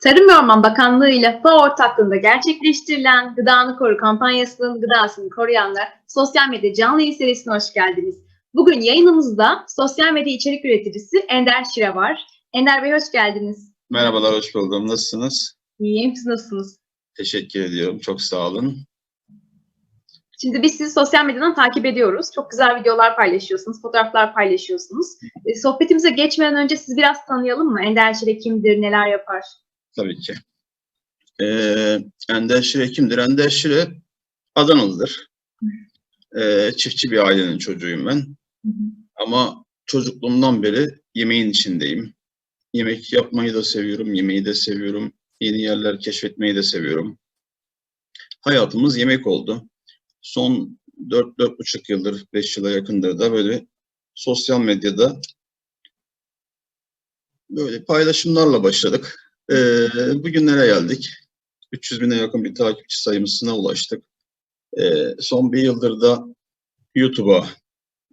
Tarım ve Orman Bakanlığı ile FAO ortaklığında gerçekleştirilen Gıdanı Koru kampanyasının gıdasını koruyanlar sosyal medya canlı yayın serisine hoş geldiniz. Bugün yayınımızda sosyal medya içerik üreticisi Ender Şire var. Ender Bey hoş geldiniz. Merhabalar, hoş buldum. Nasılsınız? İyiyim, siz nasılsınız? Teşekkür ediyorum. Çok sağ olun. Şimdi biz sizi sosyal medyadan takip ediyoruz. Çok güzel videolar paylaşıyorsunuz, fotoğraflar paylaşıyorsunuz. E, sohbetimize geçmeden önce sizi biraz tanıyalım mı? Ender Şire kimdir, neler yapar? Tabii ki. Ee, Ender Şire kimdir? Ender Şire Adanalıdır. Ee, çiftçi bir ailenin çocuğuyum ben. Ama çocukluğumdan beri yemeğin içindeyim. Yemek yapmayı da seviyorum, yemeği de seviyorum. Yeni yerler keşfetmeyi de seviyorum. Hayatımız yemek oldu. Son 4-4,5 yıldır, 5 yıla yakındır da böyle sosyal medyada böyle paylaşımlarla başladık. Ee, bugünlere geldik. 300 bine yakın bir takipçi sayımızına ulaştık. Ee, son bir yıldır da YouTube'a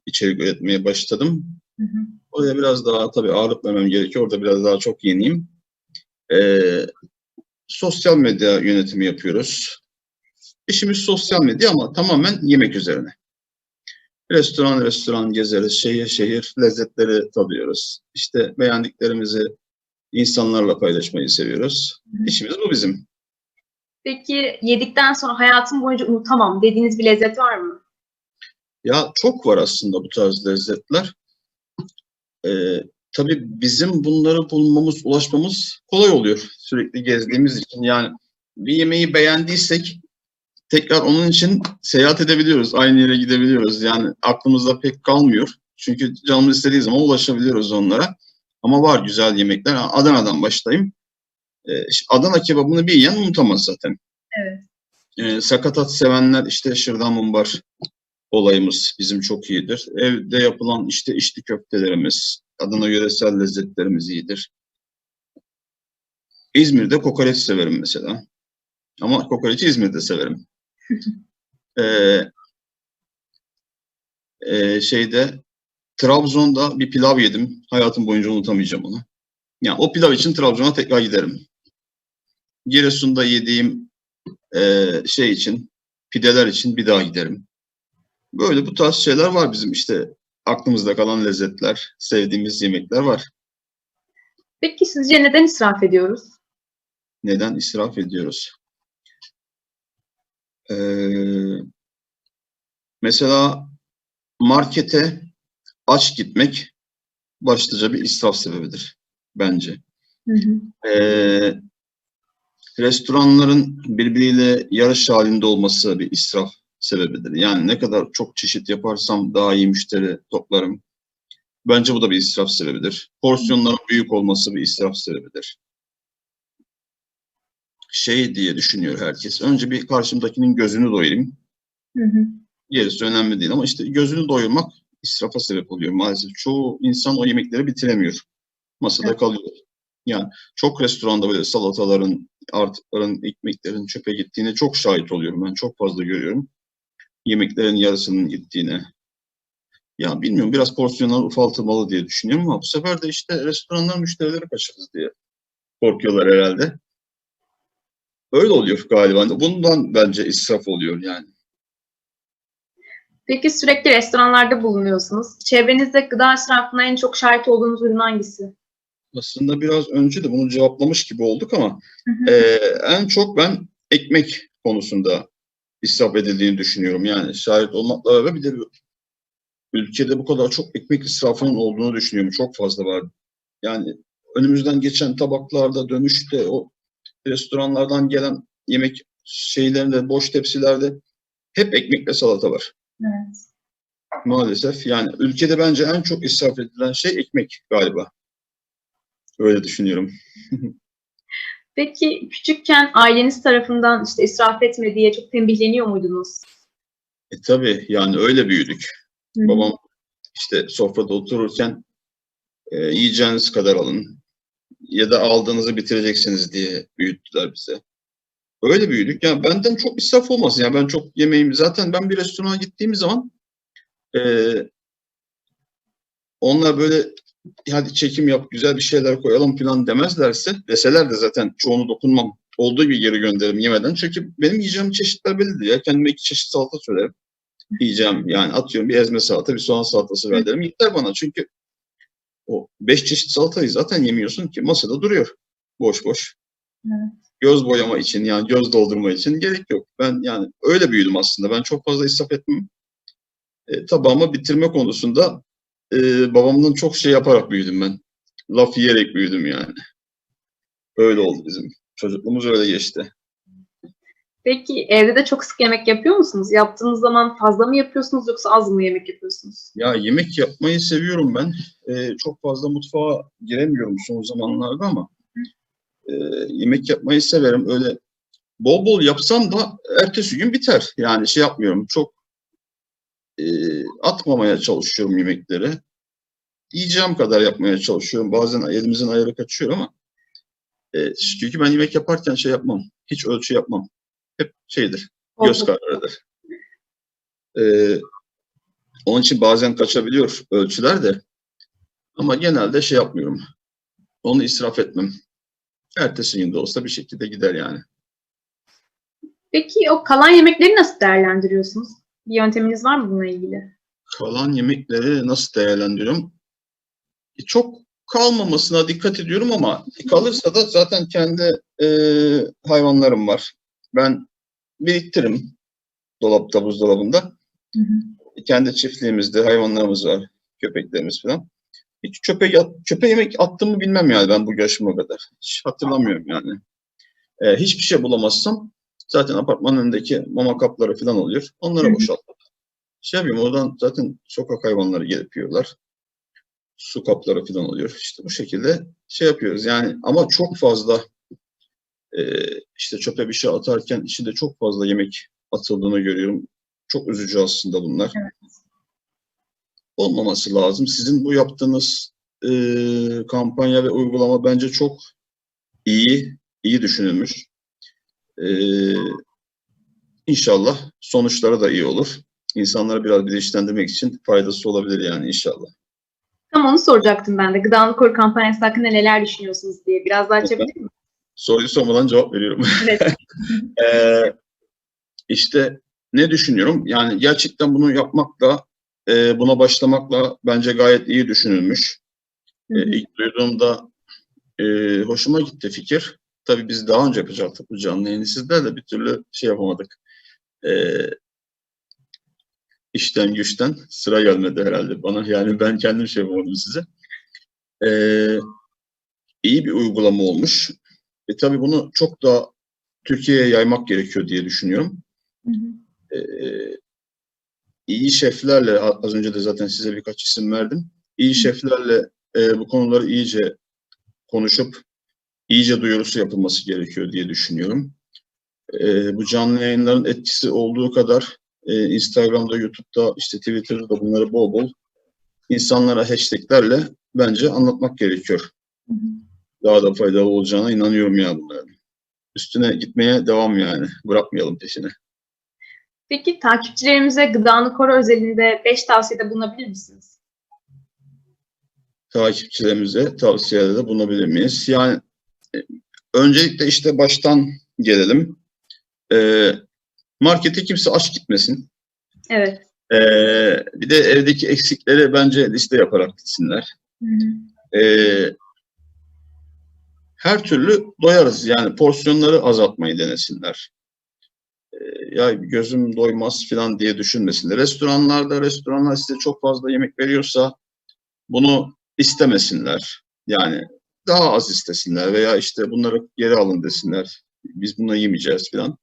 içerik üretmeye başladım. Hı hı. Oraya biraz daha tabii ağırlık vermem gerekiyor. Orada biraz daha çok yeniyim. Ee, sosyal medya yönetimi yapıyoruz. İşimiz sosyal medya ama tamamen yemek üzerine. Restoran restoran gezeriz, şehir şehir lezzetleri tadıyoruz. İşte beğendiklerimizi insanlarla paylaşmayı seviyoruz. İşimiz bu bizim. Peki yedikten sonra hayatım boyunca unutamam dediğiniz bir lezzet var mı? Ya çok var aslında bu tarz lezzetler. Ee, tabii bizim bunları bulmamız, ulaşmamız kolay oluyor sürekli gezdiğimiz için. Yani bir yemeği beğendiysek tekrar onun için seyahat edebiliyoruz. Aynı yere gidebiliyoruz. Yani aklımızda pek kalmıyor. Çünkü canımız istediği zaman ulaşabiliyoruz onlara. Ama var güzel yemekler. Adana'dan başlayayım. Ee, Adana kebabını bir yiyen unutamaz zaten. Evet. Ee, sakatat sevenler işte şırdan mumbar olayımız bizim çok iyidir. Evde yapılan işte içli köftelerimiz, Adana yöresel lezzetlerimiz iyidir. İzmir'de kokoreç severim mesela. Ama kokoreçi İzmir'de severim. ee, e, şeyde Trabzon'da bir pilav yedim. Hayatım boyunca unutamayacağım onu. Yani o pilav için Trabzon'a tekrar giderim. Giresun'da yediğim e, şey için, pideler için bir daha giderim. Böyle bu tarz şeyler var bizim işte aklımızda kalan lezzetler, sevdiğimiz yemekler var. Peki sizce neden israf ediyoruz? Neden israf ediyoruz? Ee, mesela markete aç gitmek başlıca bir israf sebebidir bence. Hı hı. Ee, restoranların birbiriyle yarış halinde olması bir israf sebebidir. Yani ne kadar çok çeşit yaparsam daha iyi müşteri toplarım. Bence bu da bir israf sebebidir. Porsiyonların büyük olması bir israf sebebidir. Şey diye düşünüyor herkes. Önce bir karşımdakinin gözünü doyurayım. Hı hı. Gerisi önemli değil ama işte gözünü doyurmak israfa sebep oluyor maalesef. Çoğu insan o yemekleri bitiremiyor. Masada Evet. kalıyor. Yani çok restoranda böyle salataların, artıkların, ekmeklerin çöpe gittiğine çok şahit oluyorum. Ben çok fazla görüyorum. Yemeklerin yarısının gittiğine. Ya bilmiyorum biraz porsiyonlar ufaltılmalı diye düşünüyorum ama bu sefer de işte restoranlar müşterileri kaçırırız diye korkuyorlar herhalde. Öyle oluyor galiba. Bundan bence israf oluyor yani. Peki sürekli restoranlarda bulunuyorsunuz. Çevrenizde gıda israfına en çok şahit olduğunuz ürün hangisi? Aslında biraz önce de bunu cevaplamış gibi olduk ama Hı hı. Ee, en çok ben ekmek konusunda israf edildiğini düşünüyorum. Yani şahit olmakla beraber bir de ülkede bu kadar çok ekmek israfının olduğunu düşünüyorum. Çok fazla var. Yani önümüzden geçen tabaklarda, dönüşte o restoranlardan gelen yemek şeylerinde, boş tepsilerde hep ekmekle salata var. Evet. Maalesef. Yani ülkede bence en çok israf edilen şey ekmek galiba. Öyle düşünüyorum. Peki küçükken aileniz tarafından işte israf etme diye çok tembihleniyor muydunuz? E tabii yani öyle büyüdük. Hı hı. Babam işte sofrada otururken e, yiyeceğiniz kadar alın ya da aldığınızı bitireceksiniz diye büyüttüler bize. Öyle büyüdük. Yani benden çok israf olmasın. Yani ben çok yemeğimi zaten ben bir restorana gittiğim zaman e, onlar böyle hadi çekim yap, güzel bir şeyler koyalım falan demezlerse, deseler de zaten çoğunu dokunmam. Olduğu gibi geri gönderirim yemeden. Çünkü benim yiyeceğim çeşitler bellidir ya. Kendime iki çeşit salata söylerim. Yiyeceğim yani atıyorum bir ezme salata, bir soğan salatası ver derim. Yeter bana çünkü o beş çeşit salatayı zaten yemiyorsun ki masada duruyor. Boş boş. Evet. Göz boyama için yani göz doldurma için gerek yok. Ben yani öyle büyüdüm aslında. Ben çok fazla israf etmem. E, tabağımı bitirme konusunda e, babamdan çok şey yaparak büyüdüm ben. Laf yiyerek büyüdüm yani. Öyle oldu bizim. Çocukluğumuz öyle geçti. Peki evde de çok sık yemek yapıyor musunuz? Yaptığınız zaman fazla mı yapıyorsunuz yoksa az mı yemek yapıyorsunuz? Ya yemek yapmayı seviyorum ben. E, çok fazla mutfağa giremiyorum son zamanlarda ama e, yemek yapmayı severim. Öyle bol bol yapsam da ertesi gün biter. Yani şey yapmıyorum. Çok e, atmamaya çalışıyorum yemekleri. Yiyeceğim kadar yapmaya çalışıyorum. Bazen elimizin ayarı kaçıyor ama e, çünkü ben yemek yaparken şey yapmam. Hiç ölçü yapmam. Hep şeydir. Göz kararıdır. Ee, onun için bazen kaçabiliyor ölçüler de. Ama genelde şey yapmıyorum. Onu israf etmem. Ertesi gün de olsa bir şekilde gider yani. Peki o kalan yemekleri nasıl değerlendiriyorsunuz? Bir yönteminiz var mı bununla ilgili? Kalan yemekleri nasıl değerlendiriyorum? E, çok kalmamasına dikkat ediyorum ama kalırsa da zaten kendi e, hayvanlarım var. Ben biriktiririm dolapta, buzdolabında. Hı hı. kendi çiftliğimizde hayvanlarımız var, köpeklerimiz falan. Hiç çöpe, çöpe yemek attığımı bilmem yani ben bu yaşıma kadar. Hiç hatırlamıyorum yani. Ee, hiçbir şey bulamazsam zaten apartmanın önündeki mama kapları falan oluyor. Onları boşaltırım. Şey yapayım oradan zaten sokak hayvanları gelip yiyorlar. Su kapları falan oluyor. İşte bu şekilde şey yapıyoruz yani ama çok fazla e, işte çöpe bir şey atarken içinde çok fazla yemek atıldığını görüyorum. Çok üzücü aslında bunlar. Olmaması lazım. Sizin bu yaptığınız e, kampanya ve uygulama bence çok iyi, iyi düşünülmüş. E, inşallah sonuçları da iyi olur. İnsanları biraz bilinçlendirmek için faydası olabilir yani inşallah. Tam onu soracaktım ben de. Gıdanı Koru kampanyası hakkında neler düşünüyorsunuz diye. Biraz daha açabilir miyim? Soruyu sormadan cevap veriyorum. Evet. Ee, işte ne düşünüyorum? Yani gerçekten bunu yapmakla, e, buna başlamakla bence gayet iyi düşünülmüş. Hı E, ilk duyduğumda e, hoşuma gitti fikir. Tabii biz daha önce yapacaktık bu canlı yayını sizlerle bir türlü şey yapamadık. E, işten güçten sıra gelmedi herhalde bana. Yani ben kendim şey yapamadım size. E, iyi bir uygulama olmuş. E, tabii bunu çok daha Türkiye'ye yaymak gerekiyor diye düşünüyorum. Hı hı. Ee, iyi şeflerle az önce de zaten size birkaç isim verdim. İyi şeflerle e, bu konuları iyice konuşup iyice duyurusu yapılması gerekiyor diye düşünüyorum. E, bu canlı yayınların etkisi olduğu kadar e, Instagram'da, YouTube'da, işte Twitter'da bunları bol bol insanlara hashtaglerle bence anlatmak gerekiyor. Daha da faydalı olacağına inanıyorum ya bunların. Üstüne gitmeye devam yani. Bırakmayalım peşini. Peki takipçilerimize Gıdanı Koru özelinde 5 tavsiyede bulunabilir misiniz? takipçilerimize tavsiyelerde bulunabilir miyiz? Yani e, öncelikle işte baştan gelelim. E, markete kimse aç gitmesin. Evet. E, bir de evdeki eksikleri bence liste yaparak gitsinler. Hı hı. E, her türlü doyarız. Yani porsiyonları azaltmayı denesinler. E, ya gözüm doymaz falan diye düşünmesinler. Restoranlarda, restoranlar size çok fazla yemek veriyorsa bunu istemesinler. Yani daha az istesinler veya işte bunları geri alın desinler. Biz bunu yemeyeceğiz falan.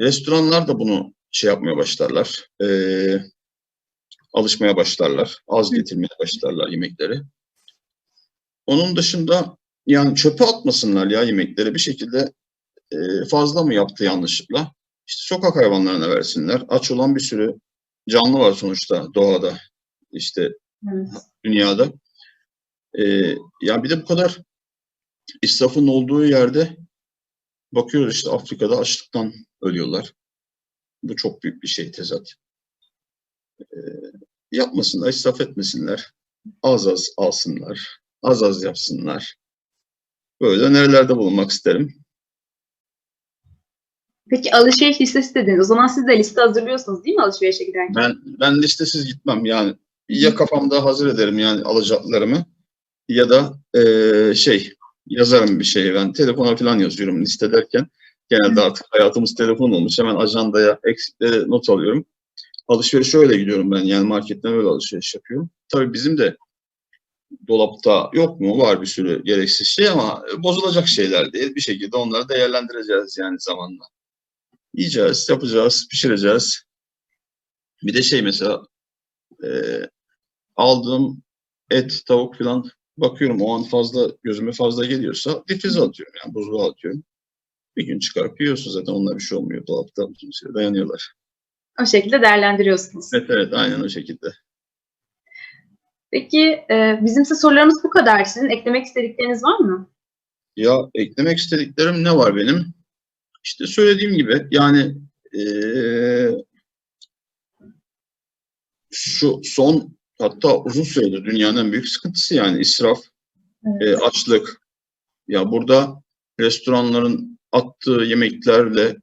Restoranlar da bunu şey yapmaya başlarlar. eee, alışmaya başlarlar. Az getirmeye başlarlar yemekleri. Onun dışında yani çöpe atmasınlar ya yemekleri. Bir şekilde eee, fazla mı yaptı yanlışlıkla? İşte sokak hayvanlarına versinler. Aç olan bir sürü canlı var sonuçta doğada. İşte Evet. dünyada. Ee, ya bir de bu kadar israfın olduğu yerde bakıyoruz işte Afrika'da açlıktan ölüyorlar. Bu çok büyük bir şey tezat. Ee, yapmasınlar, israf etmesinler. az az alsınlar, az az yapsınlar. Böyle önerilerde bulunmak isterim. Peki alışveriş listesi dediniz. O zaman siz de liste hazırlıyorsunuz değil mi alışverişe giderken? Ben ben listesiz gitmem yani. Ya kafamda hazır ederim yani alacaklarımı ya da eee, şey yazarım bir şey. Ben telefona falan yazıyorum liste derken. Genelde artık hayatımız telefon olmuş. Hemen ajandaya eksikleri not alıyorum. Alışverişe öyle gidiyorum ben. Yani marketten öyle alışveriş yapıyorum. Tabii bizim de dolapta yok mu? Var bir sürü gereksiz şey ama bozulacak şeyler değil. Bir şekilde onları değerlendireceğiz yani zamanla. Yiyeceğiz, yapacağız, pişireceğiz. Bir de şey mesela eee, aldığım et, tavuk falan bakıyorum o an fazla gözüme fazla geliyorsa difrize atıyorum yani buzluğa atıyorum. Bir gün çıkarıp yiyorsun zaten onlar bir şey olmuyor dolapta uzun süre dayanıyorlar. O şekilde değerlendiriyorsunuz. Evet evet aynen o şekilde. Peki e, bizimse sorularımız bu kadar. Sizin eklemek istedikleriniz var mı? Ya eklemek istediklerim ne var benim? İşte söylediğim gibi yani eee, şu son hatta uzun süredir dünyanın en büyük sıkıntısı yani israf, Evet. e, açlık. Ya burada restoranların attığı yemeklerle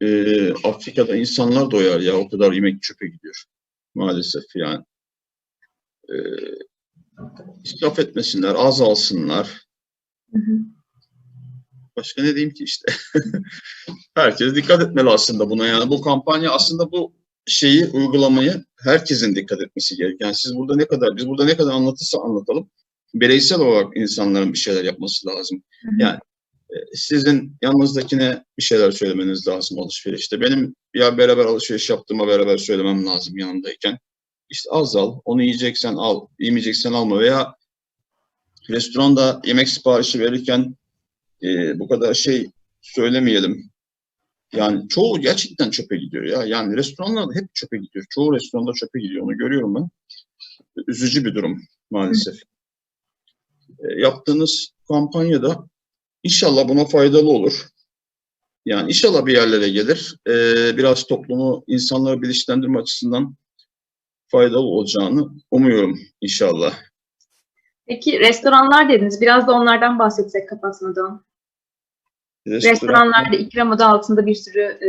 e, Afrika'da insanlar doyar ya o kadar yemek çöpe gidiyor maalesef yani. E, israf etmesinler, az alsınlar. Hı hı. Başka ne diyeyim ki işte. Herkes dikkat etmeli aslında buna yani. Bu kampanya aslında bu şeyi uygulamayı herkesin dikkat etmesi gereken. Yani siz burada ne kadar, biz burada ne kadar anlatırsa anlatalım. Bireysel olarak insanların bir şeyler yapması lazım. Yani e, sizin yanınızdakine bir şeyler söylemeniz lazım alışverişte. Benim ya beraber alışveriş yaptığıma beraber söylemem lazım yanındayken. İşte az al, onu yiyeceksen al, yemeyeceksen alma veya restoranda yemek siparişi verirken e, bu kadar şey söylemeyelim. Yani çoğu gerçekten çöpe gidiyor ya. Yani restoranlarda hep çöpe gidiyor. Çoğu restoranda çöpe gidiyor. Onu görüyorum ben. Üzücü bir durum maalesef. E, yaptığınız kampanyada inşallah buna faydalı olur. Yani inşallah bir yerlere gelir. E, biraz toplumu, insanları bilinçlendirme açısından faydalı olacağını umuyorum inşallah. Peki restoranlar dediniz. Biraz da onlardan bahsetsek kapatmadan. Restoran- Restoranlarda ikram adı altında bir sürü e,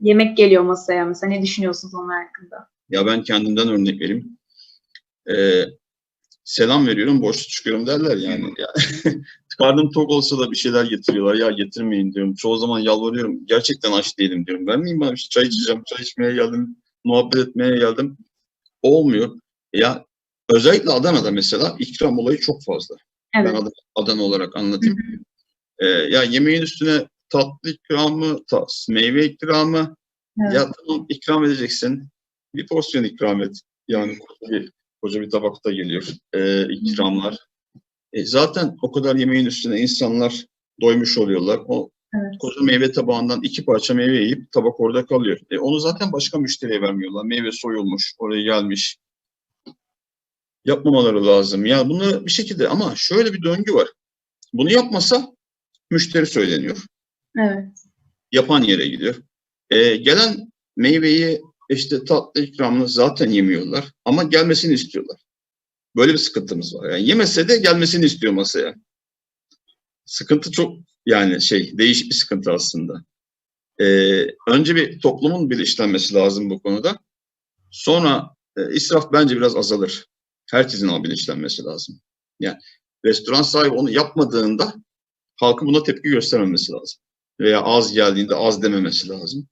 yemek geliyor masaya. Mesela ne düşünüyorsunuz onlar hakkında? Ya ben kendimden örnek vereyim. Ee, selam veriyorum, boşluk çıkıyorum derler yani. Ya, karnım tok olsa da bir şeyler getiriyorlar. Ya getirmeyin diyorum. Çoğu zaman yalvarıyorum. Gerçekten aç değilim diyorum. Bana bir şey. Çay içeceğim. Çay içmeye geldim. Muhabbet etmeye geldim. Olmuyor. Ya özellikle Adana'da mesela ikram olayı çok fazla. Evet. Ben Adana, Adana olarak anlatayım. Ee, ya yemeğin üstüne tatlı ikramı, tas, meyve ikramı, Evet. ya tamam ikram edeceksin. Bir porsiyon ikram et. Yani koca bir, koca bir tabakta geliyor e, ikramlar. E, zaten o kadar yemeğin üstüne insanlar doymuş oluyorlar. O Evet. koca meyve tabağından iki parça meyve yiyip tabak orada kalıyor. E, onu zaten başka müşteriye vermiyorlar. Meyve soyulmuş, oraya gelmiş. Yapmamaları lazım. Ya bunu bir şekilde ama şöyle bir döngü var. Bunu yapmasa müşteri söyleniyor Evet. yapan yere gidiyor. Ee, gelen meyveyi işte tatlı ikramını zaten yemiyorlar ama gelmesini istiyorlar. Böyle bir sıkıntımız var. Yani yemese de gelmesini istiyor masaya. Sıkıntı çok yani şey değişik bir sıkıntı aslında. Ee, önce bir toplumun bilinçlenmesi lazım bu konuda. Sonra e, israf bence biraz azalır. Herkesin ama bilinçlenmesi lazım. Yani restoran sahibi onu yapmadığında halkın buna tepki göstermemesi lazım veya az geldiğinde az dememesi lazım.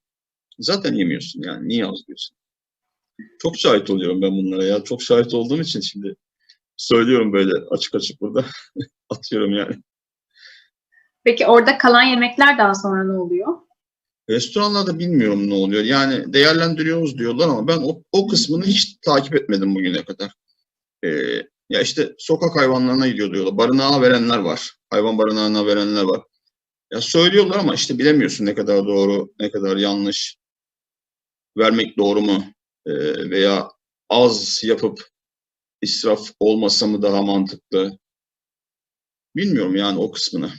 Zaten yemiyorsun yani. Niye az diyorsun? Çok şahit oluyorum ben bunlara ya. Çok şahit olduğum için şimdi söylüyorum böyle açık açık burada. Atıyorum yani. Peki orada kalan yemekler daha sonra ne oluyor? Restoranlarda bilmiyorum ne oluyor. Yani değerlendiriyoruz diyorlar ama ben o, o kısmını hiç takip etmedim bugüne kadar. Ee, ya işte sokak hayvanlarına gidiyor diyorlar. Barınağa verenler var. Hayvan barınağına verenler var. Ya söylüyorlar ama işte bilemiyorsun ne kadar doğru, ne kadar yanlış. Vermek doğru mu? Ee, veya az yapıp israf olmasa mı daha mantıklı? Bilmiyorum yani o kısmını.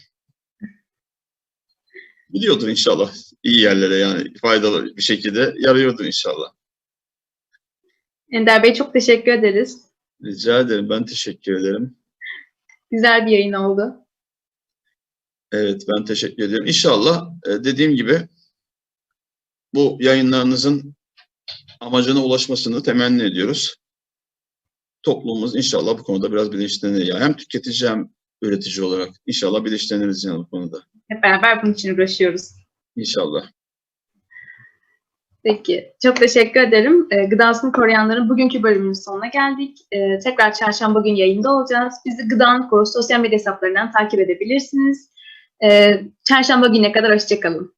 Biliyordur inşallah. iyi yerlere yani faydalı bir şekilde yarıyordur inşallah. Ender Bey çok teşekkür ederiz. Rica ederim. Ben teşekkür ederim. Güzel bir yayın oldu. Evet, ben teşekkür ederim. İnşallah e, dediğim gibi bu yayınlarınızın amacına ulaşmasını temenni ediyoruz. Toplumumuz inşallah bu konuda biraz bilinçlenir. Ya. Hem tüketici hem üretici olarak inşallah bilinçleniriz yani bu konuda. Hep beraber bunun için uğraşıyoruz. İnşallah. Peki, çok teşekkür ederim. E, gıdasını koruyanların bugünkü bölümünün sonuna geldik. E, tekrar çarşamba gün yayında olacağız. Bizi Gıdanı Koru sosyal medya hesaplarından takip edebilirsiniz. E, çarşamba güne kadar hoşçakalın.